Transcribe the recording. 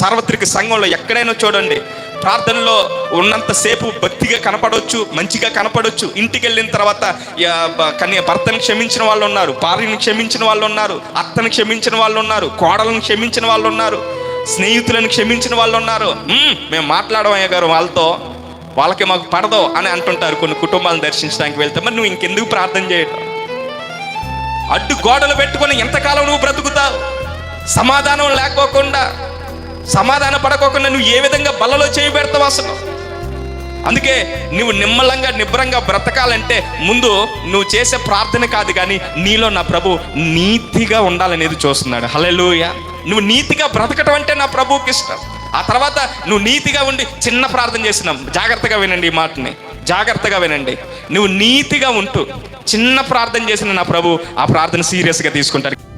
సార్వత్రిక సంఘంలో ఎక్కడైనా చూడండి. ప్రార్థనలో ఉన్నంతసేపు భక్తిగా కనపడవచ్చు మంచిగా కనపడవచ్చు ఇంటికి వెళ్ళిన తర్వాత కన్య భర్తను క్షమించిన వాళ్ళు ఉన్నారు భార్యను క్షమించిన వాళ్ళు ఉన్నారు అత్తను క్షమించిన వాళ్ళు ఉన్నారు కోడలను క్షమించిన వాళ్ళు ఉన్నారు స్నేహితులను క్షమించిన వాళ్ళు ఉన్నారు. మేము మాట్లాడమయ్య గారు వాళ్ళతో. వాళ్ళకి మాకు పడదు అని అంటుంటారు కొన్ని కుటుంబాలను దర్శించడానికి వెళ్తే. మరి నువ్వు ఇంకెందుకు ప్రార్థన చేయటం? అడ్డు గోడలు పెట్టుకొని ఎంతకాలం నువ్వు బ్రతుకుతావు? సమాధానం లేకోకుండా సమాధాన పడకోకుండా నువ్వు ఏ విధంగా బలలో చేయి పెడతావు అసలు అందుకే నువ్వు నిమ్మలంగా నిబ్రంగా బ్రతకాలంటే ముందు నువ్వు చేసే ప్రార్థన కాదు కానీ నీలో నా ప్రభు నీతిగా ఉండాలనేది చూస్తున్నాడు. హల్లెలూయా. నువ్వు నీతిగా బ్రతకటం అంటే నా ప్రభువుకి ఇష్టం. ఆ తర్వాత నువ్వు నీతిగా ఉండి చిన్న ప్రార్థన చేసినాం జాగ్రత్తగా వినండి ఈ మాటని. జాగ్రత్తగా వినండి. నువ్వు నీతిగా ఉంటూ చిన్న ప్రార్థన చేసిన నా ప్రభు ఆ ప్రార్థన సీరియస్గా తీసుకుంటాడు.